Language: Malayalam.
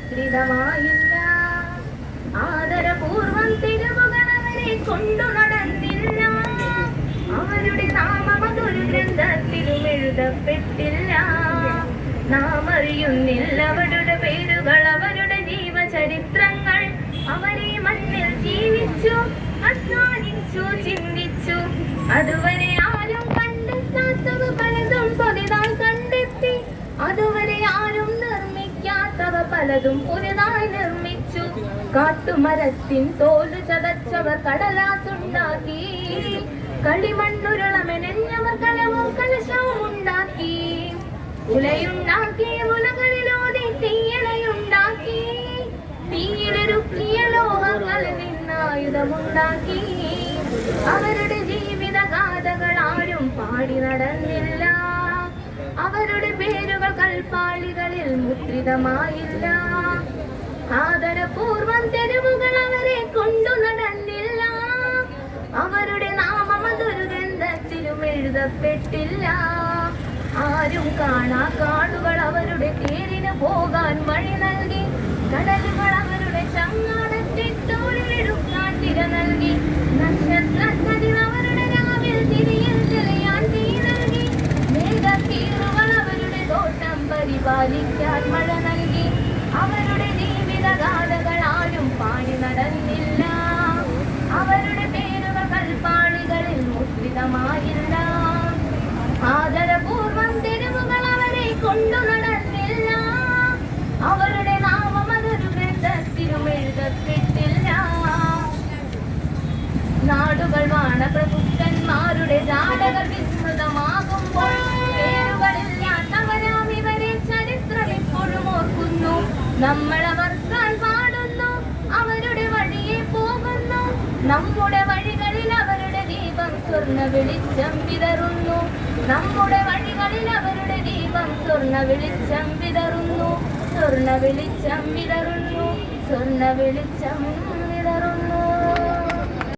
മുദ്രിതമായില്ല ആദരപൂർവം തിരുവുകൾ അവരെ കൊണ്ടു നടന്നില്ല. അവരുടെ നാമം അതൊരു ഗ്രന്ഥത്തിലും എഴുതപ്പെട്ടില്ല. നാം അറിയുന്നില്ല അവരുടെ പേരുകൾ അവരുടെ ജീവചരിത്രങ്ങൾ. അവരെ മണ്ണിൽ ജീവിച്ചു അധ്വാനിച്ചു ചിന്തിച്ചു. അതുവരെ നിർമ്മിക്കാത്തവ പലതും പുതിയതായി നിർമ്മിച്ചു. കാട്ടുമരത്തിൻ തോൽ ചതച്ചവർ കടലാസുണ്ടാക്കി. കളിമണ്ണുരുളമെനഞ്ഞവർ കലവും കലശവും ഉണ്ടാക്കി. ഉലയുണ്ടാക്കി ഉലകളിലോതി തീയണയുണ്ടാക്കി തീയിലൊരുക്കിയ ലോഹങ്ങൾ നിന്നായുധമുണ്ടാക്കി. അവരുടെ ജീവിതഗാഥകൾ ആരും പാടി നടന്നില്ല. കൽപ്പാളികളിൽ മുദ്രിതമായില്ല. ആദരപൂർവം തെരുവുകൾ അവരെ കൊണ്ടു നടന്നില്ല. അവരുടെ നാമം അതൊരു എഴുതപ്പെട്ടില്ല. ആരും കാണാ കാടുകൾ അവരുടെ പേരിന് പോകാൻ വഴി നൽകി കടലുകൾ അവരുടെ ചങ്ങാടത്തിട്ടോളിലെടുക്കാൻ പരിപാലിക്കാൻ മഴ നൽകി. അവരുടെ ജീവിതഗാഥകൾ ആരും പാടി നടന്നില്ല. അവരുടെ പേരുകൾ കൽപ്പാളികളിൽ മുദ്രിതമായില്ല ആദരപൂർവം തെരുവുകൾ അവരെ കൊണ്ടു നടന്നില്ല. അവരുടെ നാമം അതൊരു ഗ്രന്ഥത്തിലും എഴുതപ്പെട്ടില്ല. നാടുകൾ വാണപ്രഭുക്കന്മാരുടെ ജാടകൾ നമ്മൾ പാടുന്നു അവരുടെ വഴിയെ പോകുന്നു. നമ്മുടെ വഴികളിൽ അവരുടെ ദീപം സ്വർണ വെളിച്ചം വിതറുന്നു. നമ്മുടെ വഴികളിൽ അവരുടെ ദീപം സ്വർണ വെളിച്ചം വിതറുന്നു. സ്വർണ വെളിച്ചം വിതറുന്നു. സ്വർണ വെളിച്ചം